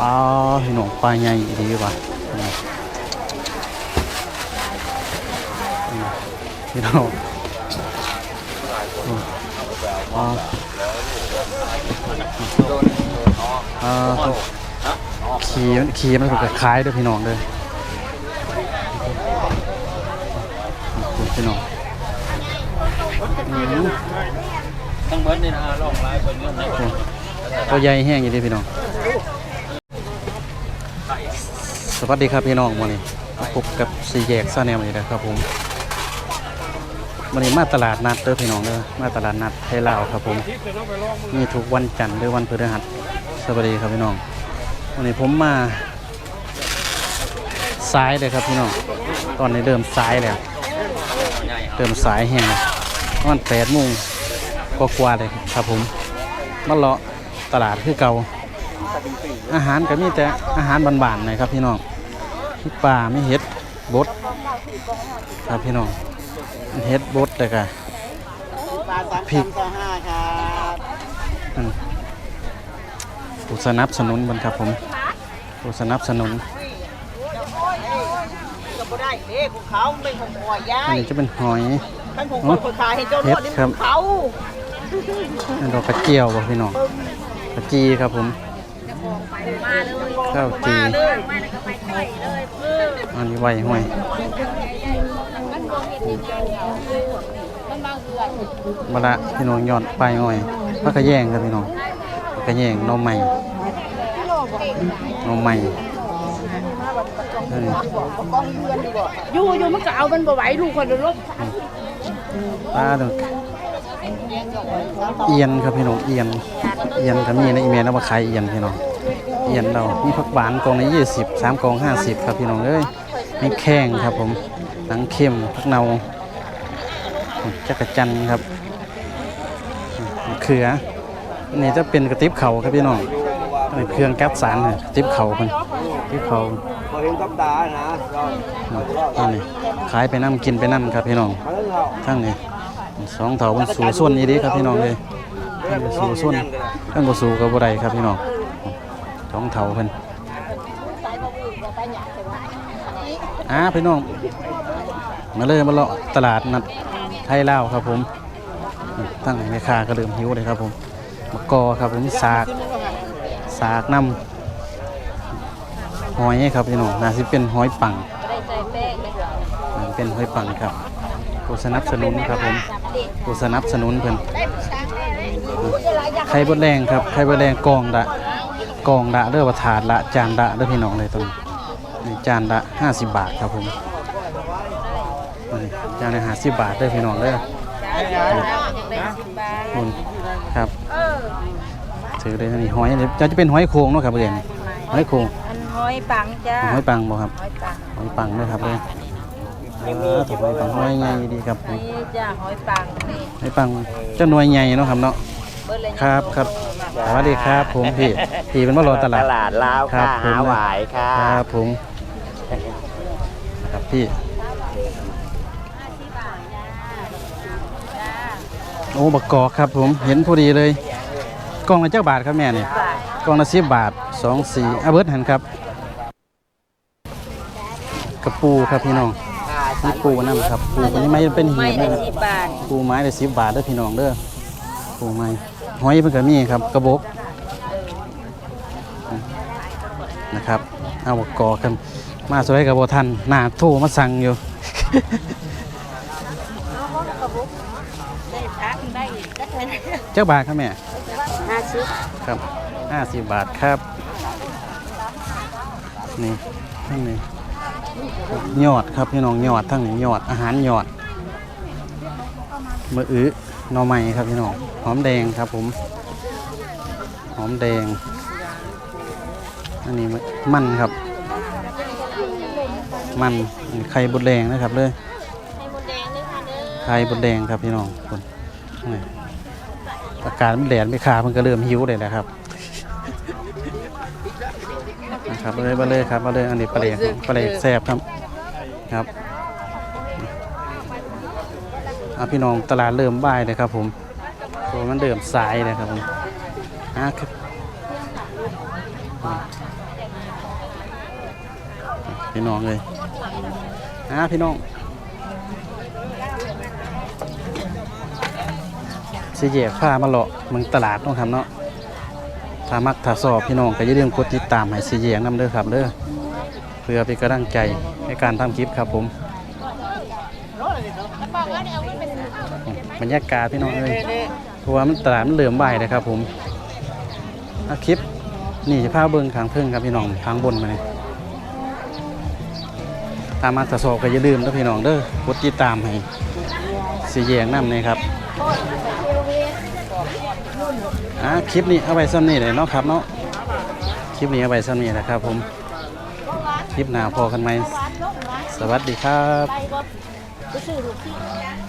ปลาพี่น้องปลาใหญ่ดีว่ะพี่น้องปลาอ่าขี่ขี่มันถูกกับคล้ายด้วยพี่น้องเลยพี่น้องอืมทั้งเบิดนี่นะลองลายเป็นเรื่องไหนตัวใหญ่แห้งอย่างนี้พี่น้อง สวัสดีครับพี่น้องวันนี้พบกับสีแยกซาแนลนี่นะครับผมวันนี้มาตลาดนัดเด้อพี่น้องเด้อมาตลาดนัดไทยลาวครับผมมีทุกวันจันทร์หรือวันพฤหัสสวัสดีครับพี่น้องวันนี้ผมมาซ้ายเลยครับพี่น้องตอนนี้เริ่มซ้ายแล้วเริ่มสายแห้งวันแปดโมงก็กว่าเลยครับผมมาเลาะตลาดคือเก่า อาหารก็มีแต่อาหารบานๆหน่อยครับพี่น้องมีปลาไม่เห็ดบดครับพี่น้องมีเห็ดบดเลยค่ะปลาสามพริกคำต่อห้าครับอืมผู้สนับสนุนบันครับผมผู้สนับสนุนก็บ่ได้เด้ของเขาเป็นของพ่อยาอันยนี้จะเป็นหอยท่านของคนคนขายให้เจ้าโลดนี่เฮ็ดครัขบองเขาอันดอกกระเจียวบ่พี่น้องกระจีครับผม ข้าวจีมาเลยอันนี้ไว้ห้อยมาละพี่น้องยอดปลายห้อยพักกระแยงครับพี่น้องพักกระแยงหนมใหม่หนมใหม่นี่อยู่อยู่มันก็เอามันบ่ไหวลูกคนเดียวลบปลาดอกเอียนครับพี่น้องเอียนเอียนก็มีในะอีเมลเอามาขายเอียนพี่น้อง เอียนเรามีผักหวานกล่องละยี่สิบสามกล่องห้าสิบครับพี่น้องเอ้ยมีแข้งครับผมหนังเข้มผักเนาจักระจันครับมะเขืออันนี่จะเป็นกระติบเขาครับพี่น้องอันนี้เครื่องแก๊สสารเนี่ยกระติบเขามันกระติบเขาพอเห็นกับตานะก็อันนี้ขายไปน้ำกินไปน้ำครับพี่น้องมาเรื่องเขาทั้งนี้สองเถามันสูส่วนนี้ดีครับพี่น้องเลยทั้งบ่สูส่วนทั้งบ่สูกับบ่ได้ครับพี่น้อง สองเถาเพิ่นอ่าพี่น้อง มาเลยมาเลาะตลาดนัดไทยลาครับผม ตั้งแม่ค้าก็เริ่มหิวเลยครับผมมะกอครับผมสากสากน้ำหอยครับพี่น้องน่าสิเป็นหอยปังเป็นหอยปังครับผู้สนับสนุนครับผมผู้สนับสนุนเพิ่นไข่บดแดงครับไข่บดแดงกองละ กองละเด้อว่าถาดละจานละเด้อพี่น้องเลยตรงนี้นี่จานละ50บาทครับผมนี่จานละ50บาทเด้อพี่น้องเด้อคุณครับถือเลยนะนี่หอยเดี๋ยวจะเป็นหอยโขงเนาะครับเพื่อนหอยโขงอันห้อยปังจ้าหอยปังบ่ครับห้อยปังหอยปังด้วยครับเลยอ่าถูกหอยปังหอยใหญ่ดีครับผมนี่จ้าห้อยปังนี่หอยปังเจ้าหน่วยใหญ่เนาะครับเนาะเบิดเลยครับครับ สวัสดีครับ ผมพี่พี่เป็นมารอตลาดตลาดลาวครัค่ะบผมหาหวายค่ะครับผมครับพี่โอ้บักกอกครับ ผมเห็นพอดีเลยกล่องละเจ้าบาทครับแม่เนี่ยกล่องละสิบบาทสองสี่อาเบิร์ตหันครับ กระปูครับพี่น้องนี่ปูน้ำครับปูอันนี้ไม่เป็นหีไม่บได้เลยสิบบาทปูไม้ได้สิบบาทเด้อพี่น้องเด้อปูไม้ หอยเพิ่นก็มีครับกระบกนะครับเอาบกกอกันมาสวยกับโบทันหน้าโทรมาสั่งอยู่เจ้าบาทครับแม่ห้าสิบครับห้าสิบบาทครับ นี่ทั้งนี้ยอดครับพี่น้องยอดทั้งนี้ยอดอาหารยอดมืออื้อ หน่อไม้ครับพี่น้องหอมแดงครับผม หอมแดง อันนี้มันครับ มันไข่บดแดงนะครับเลยไข่บดแดงครับพี่น้องคนอากาศมันแดดไม่ขามันก็เริ่มหิวเลยนะครับนะครับมาเลยมาเลยครับมาเลยอันนี้ปลาเล็กปลาเล็กแซ่บครับครับ อะพี่น้องตลาดเริ่มบ่ายเลยครับผมโอ้มันเริ่มสายเลยครับผมอะครับพี่น้องเลยอ่าพี่น้องสิแยกผ้ามาเลาะมืองตลาดต้องทำเนาะถ้ามักถ้าสอบพี่น้องก็อย่าลืมกดติดตามให้สิแยกนำเด้อครับเด้อเพื่อเป็นกำลังใจในการทำคลิปครับผม บรรยากาศพี่น้องเอ้ยเพราะว่ามันตลาดมันเหลื่อมใบเลยครับผมอะคลิปนี่จะพาเบิ่งขางเพิ่งครับพี่น้องทางบนมาเนี่ยตามมาตรสอบก็อย่าลืมนะพี่น้องเด้อกดติดตามให้สีแยงน้ำนี่ครับอ่าคลิปนี้เอาไว้ซ้ำนี่เลยเนาะครับเนาะคลิปนี้เอาไว้ซ้ำนี่นะครับผมคลิปหน้าพอกันไหมสวัสดีครับ ไปบ่ไปซื้อลูกที่